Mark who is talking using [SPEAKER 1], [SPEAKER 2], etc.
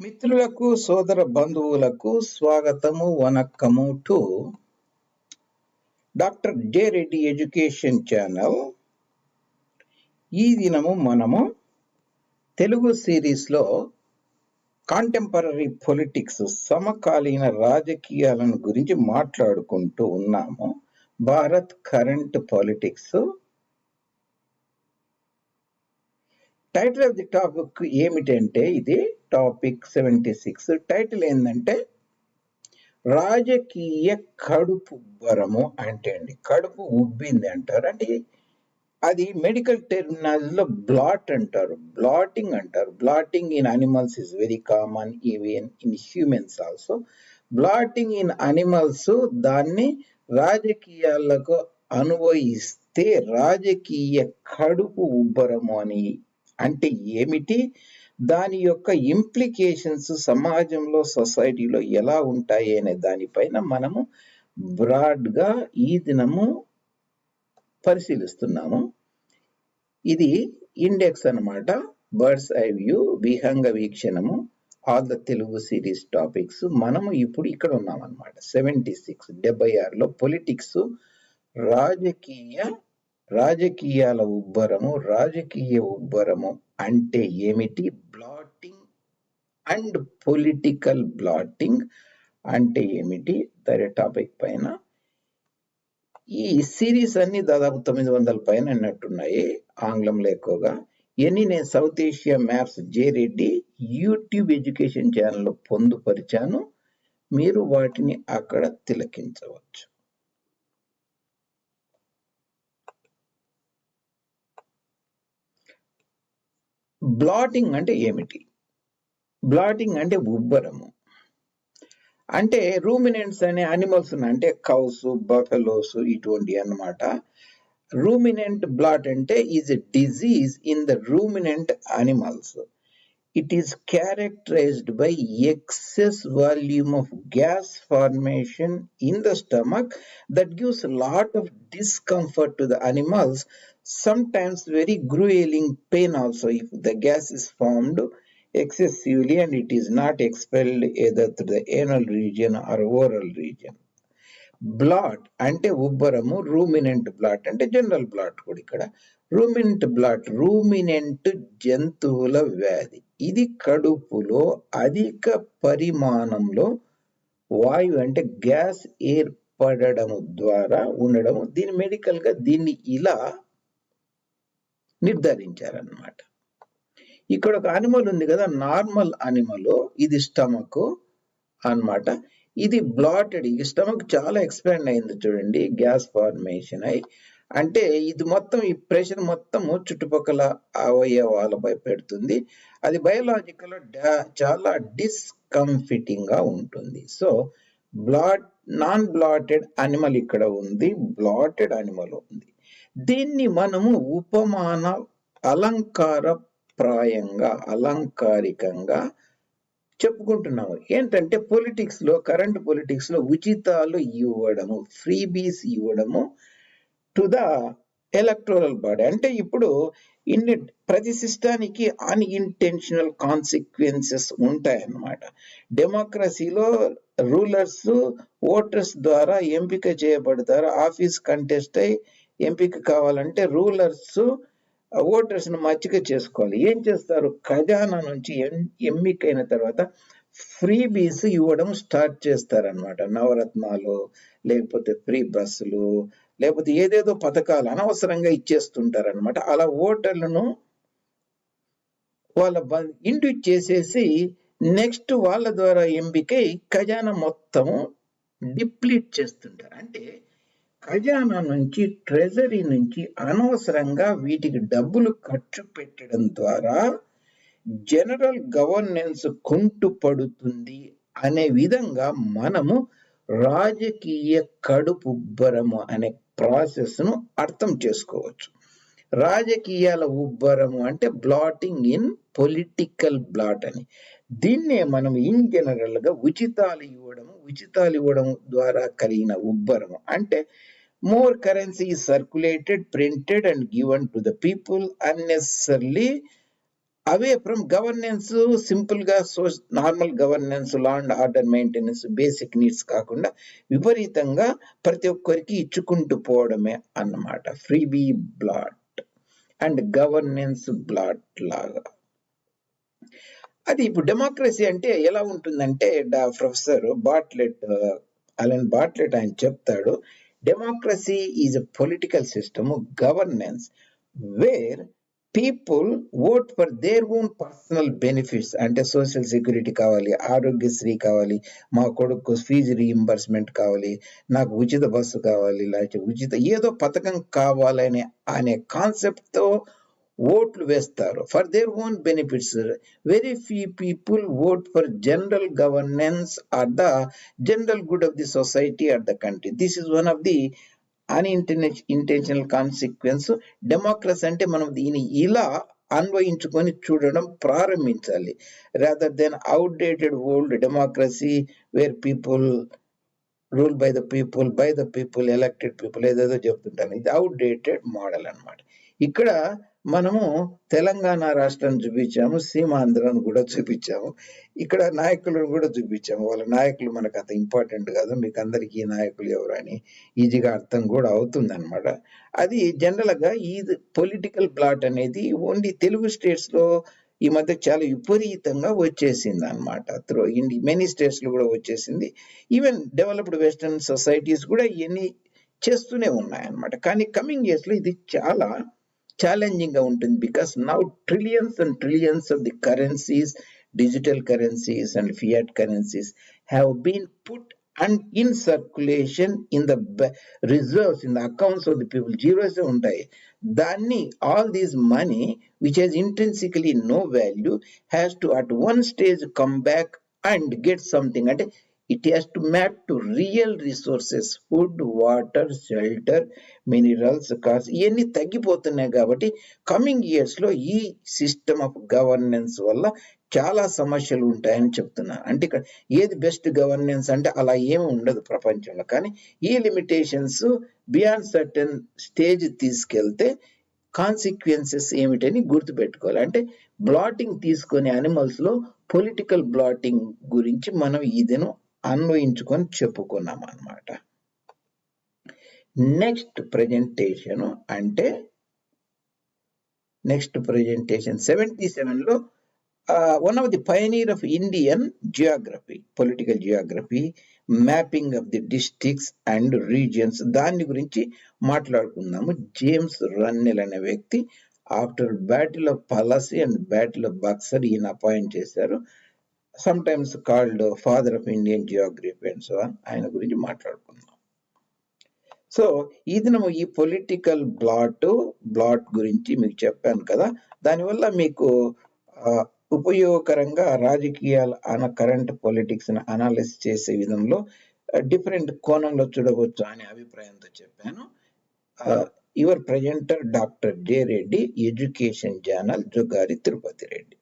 [SPEAKER 1] మిత్రులకు సోదర బంధువులకు స్వాగతము వనక్కము to doctor J Reddy education channel. ఈ దినము మనము తెలుగు సిరీస్లో కాంటెంపరీ పొలిటిక్స్ సమకాలీన రాజకీయాలను గురించి మాట్లాడుకుంటూ ఉన్నాము. Bharat current politics title of the topic ఏమిటంటే ఇది టాపిక్ సెవెంటీ సిక్స్ టైటిల్ ఏంటంటే రాజకీయ కడుపు బరము అంటే అండి. కడుపు ఉబ్బింది అంటారు. అంటే అది మెడికల్ టెర్మినాలజీలో బ్లాట్ అంటారు. బ్లాటింగ్ అంటారు. Bloating in animals is very common even in humans also bloating in animals దాన్ని రాజకీయాలకు అనుభవిస్తే రాజకీయ కడుపు ఉబ్బరము అని అంటే ఏమిటి? దాని యొక్క ఇంప్లికేషన్స్ సమాజంలో సొసైటీలో ఎలా ఉంటాయి అనే దానిపైన మనము బ్రాడ్గా ఈ దినము పరిశీలిస్తున్నాము. ఇది ఇండెక్స్ అన్నమాట. బర్డ్స్ ఐ వ్యూ విహంగ వీక్షణము all the Telugu series topics మనము ఇప్పుడు ఇక్కడ ఉన్నాం అనమాట సెవెంటీ సిక్స్ డెబ్బై ఆరులో పొలిటిక్స్ రాజకీయ రాజకీయాల ఉబ్బరము రాజకీయ ఉబ్బరము అంటే ఏమిటి? బ్లాటింగ్ అండ్ పొలిటికల్ బ్లాటింగ్ అంటే ఏమిటి? దరే టాపిక్ పైన ఈ సిరీస్ అన్ని దాదాపు తొమ్మిది వందల పైన అన్నట్టున్నాయి ఆంగ్లంలో ఎక్కువగా. ఎన్ని నేను South Asia maps J Reddy YouTube education ఛానల్లో పొందుపరిచాను. మీరు వాటిని అక్కడ తిలకించవచ్చు. బ్లాటింగ్ అంటే ఏమిటి బ్లాటింగ్ అంటే ఉబ్బరము అంటే రూమినెంట్స్ అనే అనిమల్స్ అంటే కౌస్ బఫెలోస్ ఇటువంటి అన్నమాట రూమినెంట్ బ్లాట్ అంటే is a disease in the ruminant animals it is characterized by excess volume of gas formation in the stomach that gives a lot of discomfort to the animals sometimes very grueling pain also if the gas is formed excessively and it is not expelled either through the anal region or oral region bloat అంటే ఉబ్బరము ruminant bloat అంటే general bloat కూడా ఇక్కడ ruminant blot ruminant జంతువుల వ్యాధి ఇది కడుపులో అధిక పరిమాణంలో వాయువు అంటే గ్యాస్ ఏర్పడడం ద్వారా ఉండడము దీని మెడికల్గా దీన్ని ఇలా నిర్ధారించారనమాట ఇక్కడ ఒక అనిమల్ ఉంది కదా నార్మల్ అనిమల్ ఇది స్టమక్ అన్నమాట. ఇది బ్లాటెడ్ ఈ స్టమక్ చాలా ఎక్స్పాండ్ అయింది చూడండి గ్యాస్ ఫార్మేషన్ అయి. అంటే ఇది మొత్తం ఈ ప్రెషర్ మొత్తము చుట్టుపక్కల అవయవాలపై పెడుతుంది. అది బయోలాజికల్ చాలా డిస్కంఫిటింగ్గా ఉంటుంది. So bloat non bloated animal ఇక్కడ ఉంది బ్లాటెడ్ అనిమల్ ఉంది. దీన్ని మనము ఉపమాన అలంకార ప్రాయంగా అలంకారికంగా చెప్పుకుంటున్నాము. ఏంటంటే పొలిటిక్స్లో కరెంట్ పొలిటిక్స్లో ఉచితాలు ఇవ్వడము ఫ్రీబీస్ ఇవ్వడము టు ద ఎలక్టోరల్ బాడీ అంటే ఇప్పుడు ఇన్ని ప్రతి సిస్టానికి అన్ఇంటెన్షనల్ కాన్సిక్వెన్సెస్ ఉంటాయన్నమాట. డెమోక్రసీలో రూలర్స్ ఓటర్స్ ద్వారా ఎంపిక చేయబడతారు ఆఫీస్ కంటెస్ట్ అయి ఎంపిక కావాలంటే రూలర్స్ ఓటర్స్ను మచ్చిక చేసుకోవాలి. ఏం చేస్తారు? ఖజానా నుంచి ఎన్నికైన తర్వాత ఫ్రీ బీస్ ఇవ్వడం స్టార్ట్ చేస్తారనమాట నవరత్నాలు లేకపోతే ఫ్రీ బస్సులు లేకపోతే ఏదేదో పథకాలు అనవసరంగా ఇచ్చేస్తుంటారనమాట అలా ఓటర్లను వాళ్ళ ఇండ్యూట్ చేసేసి నెక్స్ట్ వాళ్ళ ద్వారా ఎంపికై ఖజానా మొత్తము డిప్లీట్ చేస్తుంటారు. అంటే ఖజానా నుంచి ట్రెజరీ నుంచి అనవసరంగా వీటికి డబ్బులు ఖర్చు పెట్టడం ద్వారా జనరల్ గవర్నెన్స్ కుంటుపడుతుంది అనే విధంగా మనము రాజకీయ కడుపుబ్బరము అనే ప్రాసెస్ను అర్థం చేసుకోవచ్చు. రాజకీయాల ఉబ్బరము అంటే బ్లాటింగ్ ఇన్ పొలిటికల్ బ్లాట్ అని. దీన్నే మనం ఇన్ జనరల్గా ఉచితాలు ఇవ్వడం ఉచితాలు ఇవ్వడం ద్వారా కలిగిన ఉబ్బరము. అంటే more currency is circulated, printed, and given to the people unnecessarily. Away from governance సింపుల్గా so normal governance law and order maintenance basic needs కాకుండా విపరీతంగా ప్రతి ఒక్కరికి ఇచ్చుకుంటూ పోవడమే అన్నమాట. Freebie bloat and governance bloat లాగా. అది ఇప్పుడు డెమోక్రసీ అంటే ఎలా ఉంటుందంటే ప్రొఫెసర్ బాట్లెట్ అలెన్ బాట్లెట్ ఆయన చెప్తాడు democracy is a political system governance where people vote for their own personal benefits అంటే సోషల్ సెక్యూరిటీ కావాలి ఆరోగ్యశ్రీ కావాలి మా కొడుకు ఫీజు రీఇంబర్స్మెంట్ కావాలి నాకు ఉచిత బస్సు కావాలి లేకపోతే ఉచిత ఏదో పథకం కావాలనే అనే కాన్సెప్ట్తో ఓట్లు వేస్తారు. For their own benefits very few people vote for general governance or the general good of the society or the country this is one of the unintention intentional consequence democracy అంటే మనం దీన్ని ఇలా అన్వయించుకొని చూడడం ప్రారంభించాలి. Rather than outdated old democracy where people rule by the people by the people elected people ఏదేదో చెప్తుంటాను. ఇది అవుట్డేటెడ్ మోడల్ అన్నమాట. ఇక్కడ మనము తెలంగాణ రాష్ట్రాన్ని చూపించాము సీమాంధ్రాన్ని కూడా చూపించాము. ఇక్కడ నాయకులను కూడా చూపించాము. వాళ్ళ నాయకులు మనకు అంత ఇంపార్టెంట్ కాదు. మీకు అందరికీ ఈ నాయకులు ఎవరు అని ఈజీగా అర్థం కూడా అవుతుందన్నమాట. అది జనరల్గా ఈ పొలిటికల్ ప్లాట్ అనేది ఓన్లీ తెలుగు స్టేట్స్లో ఈ మధ్య చాలా విపరీతంగా వచ్చేసింది అనమాట త్రో ఇండి మెనీ స్టేట్స్లో కూడా వచ్చేసింది. ఈవెన్ డెవలప్డ్ వెస్టర్న్ సొసైటీస్ కూడా ఇవన్నీ చేస్తూనే ఉన్నాయన్నమాట. కానీ కమింగ్ ఇయర్స్లో ఇది చాలా ఛాలెంజింగ్గా ఉంటుంది because now trillions and trillions of the currencies digital currencies and fiat currencies have been put and in circulation in the reserves in the accounts of the people zeros ఉంటాయి దాన్ని all these money which has intrinsically no value has to at one stage come back and get something అంటే it has to map to real resources food water shelter minerals cars ఇవన్నీ తగ్గిపోతున్నాయి కాబట్టి coming ఇయర్స్లో ఈ system of governance వల్ల చాలా సమస్యలు ఉంటాయని చెప్తున్నారు అంటే ఇక్కడ ఏది బెస్ట్ గవర్నెన్స్ అంటే అలా ఏమి ఉండదు ప్రపంచంలో. కానీ ఈ లిమిటేషన్స్ బియాండ్ సర్టన్ స్టేజ్ తీసుకెళ్తే కాన్సిక్వెన్సెస్ ఏమిటని గుర్తుపెట్టుకోవాలి. అంటే బ్లాటింగ్ తీసుకునే అనిమల్స్లో పొలిటికల్ బ్లాటింగ్ గురించి మనం ఇదిను అన్వయించుకొని చెప్పుకున్నాం అన్నమాట నెక్స్ట్ ప్రజెంటేషన్ అంటే నెక్స్ట్ ప్రజెంటేషన్ సెవెంటీ సెవెన్లో one of the pioneer of Indian geography political geography mapping of the districts and regions దాని గురించి మాట్లాడుకుందాము. జేమ్స్ రన్నెల్ అనే వ్యక్తి after battle of Plassey and battle of Buxar ఈయన అపాయింట్ చేశారు. Sometimes called father of Indian geography and so ఆయన గురించి మాట్లాడుకుందాం. సో ఈ దినము ఈ పొలిటికల్ బ్లాట్ బ్లాట్ గురించి మీకు చెప్పాను కదా దానివల్ల మీకు ఉపయోగకరంగా రాజకీయాల అన కరెంట్ పొలిటిక్స్ అనాలిసిస్ చేసే విధంలో డిఫరెంట్ కోణంలో చూడవచ్చు అనే అభిప్రాయంతో చెప్పాను. Your presenter doctor J Reddy education channel జుగారి Tirupati Reddy.